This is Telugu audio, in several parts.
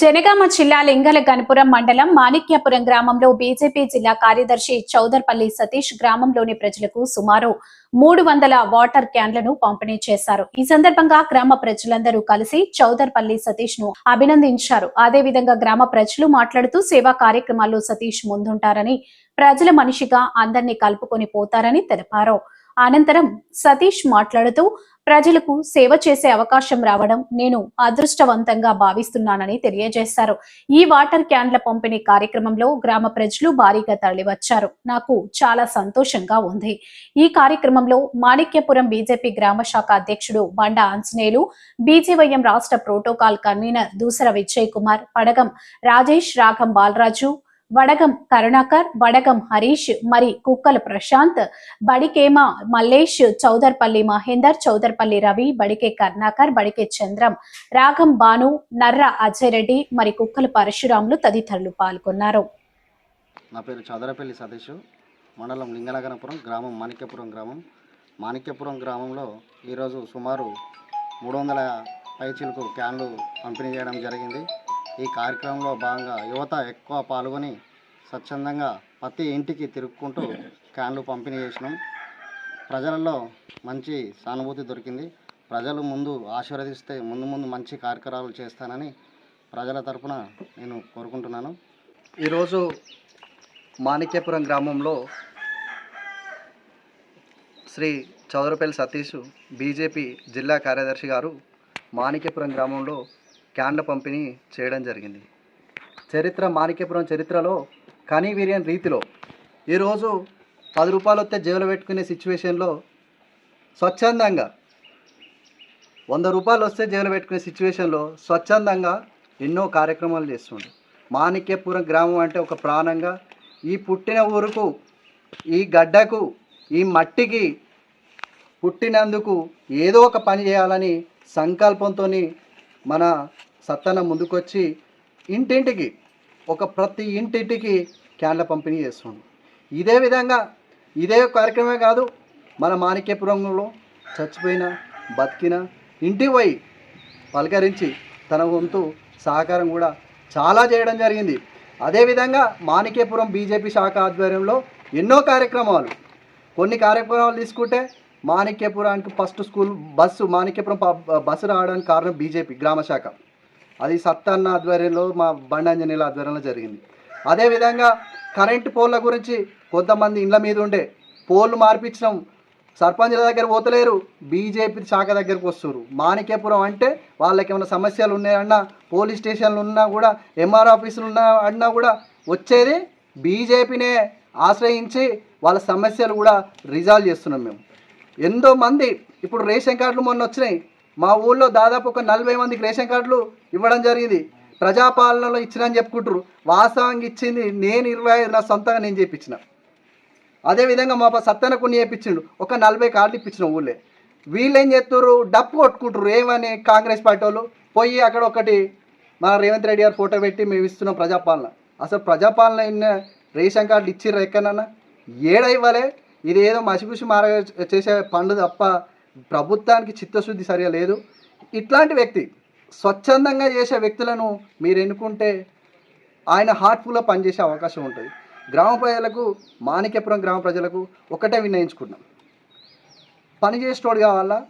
జనగామ జిల్లా లింగల గణపురం మండలం మాణిక్యపురం గ్రామంలో బీజేపీ జిల్లా కార్యదర్శి చౌదర్పల్లి సతీష్ గ్రామంలోని ప్రజలకు సుమారు మూడు వందల వాటర్ క్యాన్లను పంపిణీ చేశారు. ఈ సందర్భంగా గ్రామ ప్రజలందరూ కలిసి చౌదర్పల్లి సతీష్ను అభినందించారు. అదేవిధంగా గ్రామ ప్రజలు మాట్లాడుతూ సేవా కార్యక్రమాల్లో సతీష్ ముందుంటారని ప్రజల మనిషిగా అందరినీ కలుపుకొని పోతారని తెలిపారు. అనంతరం సతీష్ మాట్లాడుతూ ప్రజలకు సేవ చేసే అవకాశం రావడం నేను అదృష్టవంతంగా భావిస్తున్నానని తెలియజేశారు. ఈ వాటర్ క్యాన్ల పంపిణీ కార్యక్రమంలో గ్రామ ప్రజలు భారీగా తరలివచ్చారు. నాకు చాలా సంతోషంగా ఉంది. ఈ కార్యక్రమంలో మాణిక్యపురం బీజేపీ గ్రామ శాఖ అధ్యక్షుడు బండ ఆంజనేయులు బీజేవైఎం రాష్ట్ర ప్రోటోకాల్ కన్వీనర్ దూసర విజయ్ కుమార్ పడగం రాజేష్ రాఘం బాలరాజు వడగం కరుణాకర్ వడగం హరీష్ మరి కుక్కల ప్రశాంత్ బడికేమ మల్లేష్ చౌదర్పల్లి మహేందర్ చౌదర్పల్లి రవి బడికే కర్ణాకర్ బడికే చంద్రం రాగం బాను నర్ర అజయ్ రెడ్డి మరి కుక్కల పరశురాములు తదితరులు పాల్గొన్నారు. నా పేరు చౌదరపల్లి సతీష్. మండలం లింగనగరపురం గ్రామం మాణిక్యపురం గ్రామం. మాణిక్యపురం గ్రామంలో ఈరోజు సుమారు మూడు వందల పైచీలకు క్యాన్లు పంపిణీ చేయడం జరిగింది. ఈ కార్యక్రమంలో భాగంగా యువత ఎక్కువ పాల్గొని స్వచ్ఛందంగా ప్రతి ఇంటికి తిరుక్కుంటూ క్యాన్లు పంపిణీ చేసినాం. ప్రజలలో మంచి సానుభూతి దొరికింది. ప్రజలు ముందు ఆశీర్వదిస్తే ముందు ముందు మంచి కార్యక్రమాలు చేస్తానని ప్రజల తరఫున నేను కోరుకుంటున్నాను. ఈరోజు మాణిక్యపురం గ్రామంలో శ్రీ చౌదరపల్లి సతీష్ బీజేపీ జిల్లా కార్యదర్శి గారు మాణిక్యపురం గ్రామంలో క్యాన్ల పంపిణీ చేయడం జరిగింది. చరిత్ర మాణిక్యపురం చరిత్రలో కనీవిరియన్ రీతిలో ఈరోజు పది రూపాయలు వస్తే జేబులో పెట్టుకునే సిచ్యువేషన్లో స్వచ్ఛందంగా వంద రూపాయలు వస్తే జైలు పెట్టుకునే సిచ్యువేషన్లో స్వచ్ఛందంగా ఎన్నో కార్యక్రమాలు చేస్తుండే మాణిక్యపురం గ్రామం అంటే ఒక ప్రాణంగా ఈ పుట్టిన ఊరుకు ఈ గడ్డకు ఈ మట్టికి పుట్టినందుకు ఏదో ఒక పని చేయాలని సంకల్పంతో మన సత్తన్న ముందుకొచ్చి ఇంటింటికి ఒక ప్రతి ఇంటింటికి క్యాన్ల పంపిణీ చేస్తుండు ఇదే విధంగా ఇదే కార్యక్రమమే కాదు మన మాణిక్యపురంలో చచ్చిపోయిన బతికిన ఇంటికి పోయి పలకరించి తన వంతు సహకారం కూడా చాలా చేయడం జరిగింది. అదేవిధంగా మాణిక్యపురం బీజేపీ శాఖ ఆధ్వర్యంలో ఎన్నో కార్యక్రమాలు. కొన్ని కార్యక్రమాలు తీసుకుంటే మాణిక్యపురానికి first school bus Manikyapuram bus రావడానికి కారణం బీజేపీ గ్రామ శాఖ. అది సత్తన్న ఆధ్వర్యంలో మా బండాంజనేల ఆధ్వర్యంలో జరిగింది. అదేవిధంగా కరెంటు పోల్ల గురించి కొంతమంది ఇండ్ల మీద ఉండే పోల్లు మార్పించడం సర్పంచ్ల దగ్గర పోతలేరు బీజేపీ శాఖ దగ్గరకు వస్తారు మాణిక్యపురం అంటే వాళ్ళకి ఏమైనా సమస్యలు ఉన్నాయన్నా పోలీస్ స్టేషన్లు ఉన్నా కూడా ఎంఆర్ ఆఫీసులు ఉన్నా అన్నా కూడా వచ్చేది బీజేపీనే ఆశ్రయించి వాళ్ళ సమస్యలు కూడా రిజాల్వ్ చేస్తున్నాం మేము. ఎంతో మంది ఇప్పుడు రేషన్ కార్డులు మొన్న వచ్చినాయి. మా ఊళ్ళో దాదాపు ఒక నలభై మందికి రేషన్ కార్డులు ఇవ్వడం జరిగింది. ప్రజాపాలనలో ఇచ్చినని చెప్పుకుంటారు వాస్తవంగా ఇచ్చింది నేను ఇరవై ఐదు నా సొంతంగా నేను చేయించిన అదేవిధంగా మా ప- కొన్ని చేయించిండు ఒక నలభై కార్డులు ఇప్పించిన ఊళ్ళే. వీళ్ళు ఏం చేస్తారు డప్పు కొట్టుకుంటారు ఏమని కాంగ్రెస్ పార్టీ వాళ్ళు? పోయి అక్కడ ఒకటి మన రేవంత్ రెడ్డి గారు ఫోటో పెట్టి మేము ఇస్తున్నాం ప్రజాపాలన. అసలు ప్రజాపాలన ఇన్న రేషన్ కార్డులు ఇచ్చిర్రు ఎక్కడన్నా? ఏడ ఇవ్వలే? ఇది ఏదో మసిపుసి మార చేసే పండు తప్ప ప్రభుత్వానికి చిత్తశుద్ధి సరిగా లేదు. ఇట్లాంటి వ్యక్తి స్వచ్ఛందంగా చేసే వ్యక్తులను మీరు ఎన్నుకుంటే ఆయన హార్ట్ఫుల్గా పనిచేసే అవకాశం ఉంటుంది. గ్రామ ప్రజలకు మాణిక్యపురం గ్రామ ప్రజలకు ఒకటే విన్నయించుకున్నాం పని చేసేటోడు కావాలా?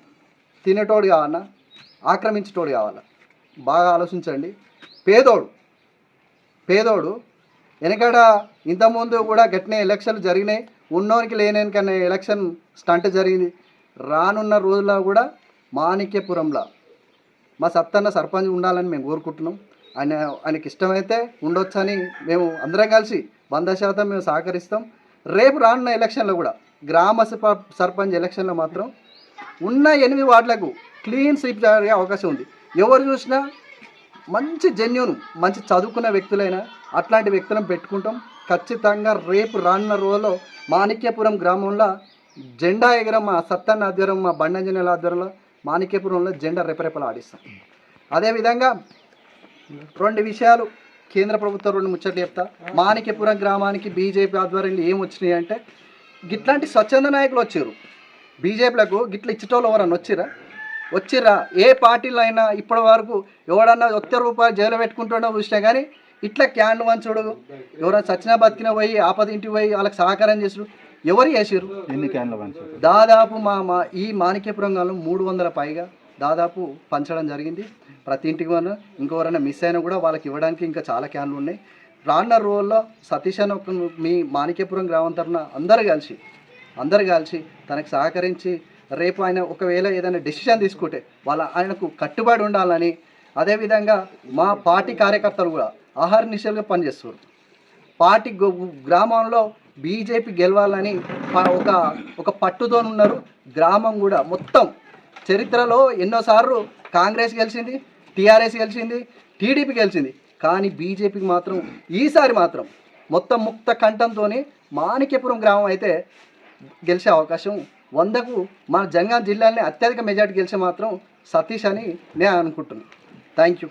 తినేటోడు కావాలా? ఆక్రమించేటోడు కావాలా? బాగా ఆలోచించండి. పేదోడు పేదోడు వెనకడ ఇంతకుముందు కూడా గట్టిన ఎలక్షన్లు జరిగినాయి. ఉన్నోనికి లేనికనే ఎలక్షన్ స్టంట్ జరిగింది. రానున్న రోజుల్లో కూడా మాణిక్యపురంలో మా సత్తన్న సర్పంచ్ ఉండాలని మేము కోరుకుంటున్నాం. ఆయన ఆయనకి ఇష్టమైతే ఉండొచ్చని మేము అందరం కలిసి వంద శాతం మేము సహకరిస్తాం. రేపు రానున్న ఎలక్షన్లో కూడా గ్రామ సర్పంచ్ ఎలక్షన్లో మాత్రం ఉన్న ఎనిమిది వార్డులకు క్లీన్ స్వీప్ జరిగే అవకాశం ఉంది. ఎవరు చూసినా మంచి జెన్యున్ మంచి చదువుకున్న వ్యక్తులైనా అట్లాంటి వ్యక్తులను పెట్టుకుంటాం. ఖచ్చితంగా రేపు రానున్న రోజుల్లో మాణిక్యపురం గ్రామంలో జెండా ఎగరం మా సత్తన్న ఆధ్వర్యం మా బండంజనల ఆధ్వర్యంలో మాణిక్యపురంలో జెండా రెపరెపలు ఆడిస్తాం. అదేవిధంగా రెండు విషయాలు కేంద్ర ప్రభుత్వం రెండు ముచ్చట్లు చెప్తా. మాణిక్యపురం గ్రామానికి బీజేపీ ఆధ్వర్యంలో ఏం వచ్చినాయి అంటే గిట్లాంటి స్వచ్ఛంద నాయకులు వచ్చారు. బీజేపీలకు గిట్ల ఇచ్చేటోళ్ళు ఎవరన్నా వచ్చిరా? వచ్చిరా? ఏ పార్టీలో అయినా ఇప్పటి వరకు ఎవడన్నా ఒక్క రూపాయలు జైలు పెట్టుకుంటున్నా చూసినా కానీ ఇట్లా క్యాండ్ వంచుడు. ఎవరైనా సచ్చిన బతికిన పోయి ఆపద ఇంటికి పోయి వాళ్ళకి సహకారం చేసుడు ఎవరు చేసిర్రు? ఎన్ని క్యాన్లు పంచారు దాదాపు మా మా ఈ మాణిక్యపురం గాను మూడు వందల పైగా దాదాపు పంచడం జరిగింది. ప్రతి ఇంటికి వల్ల ఇంకెవరైనా మిస్ అయినా కూడా వాళ్ళకి ఇవ్వడానికి ఇంకా చాలా క్యాన్లు ఉన్నాయి. రానున్న రోజుల్లో సతీష్ అని ఒక మీ మాణిక్యపురం గ్రామం తరఫున అందరు కలిసి అందరు కలిసి తనకు సహకరించి రేపు ఆయన ఒకవేళ ఏదైనా డెసిషన్ తీసుకుంటే వాళ్ళ ఆయనకు కట్టుబడి ఉండాలని అదేవిధంగా మా పార్టీ కార్యకర్తలు కూడా ఆహార నిశలుగా పనిచేస్తారు పార్టీ గ్రామంలో బీజేపీ గెలవాలని ఒక ఒక పట్టుతో ఉన్నారు. గ్రామం కూడా మొత్తం చరిత్రలో ఎన్నోసార్లు కాంగ్రెస్ గెలిచింది టీఆర్ఎస్ గెలిచింది టీడీపీ గెలిచింది. కానీ బీజేపీకి మాత్రం ఈసారి మాత్రం మొత్తం ముక్త కంఠంతో మాణిక్యపురం గ్రామం అయితే గెలిచే అవకాశం వందకు మన జంగా జిల్లాలోనే అత్యధిక మెజార్టీ గెలిచే మాత్రం సతీష్ అని నేను అనుకుంటున్నాను థ్యాంక్ యూ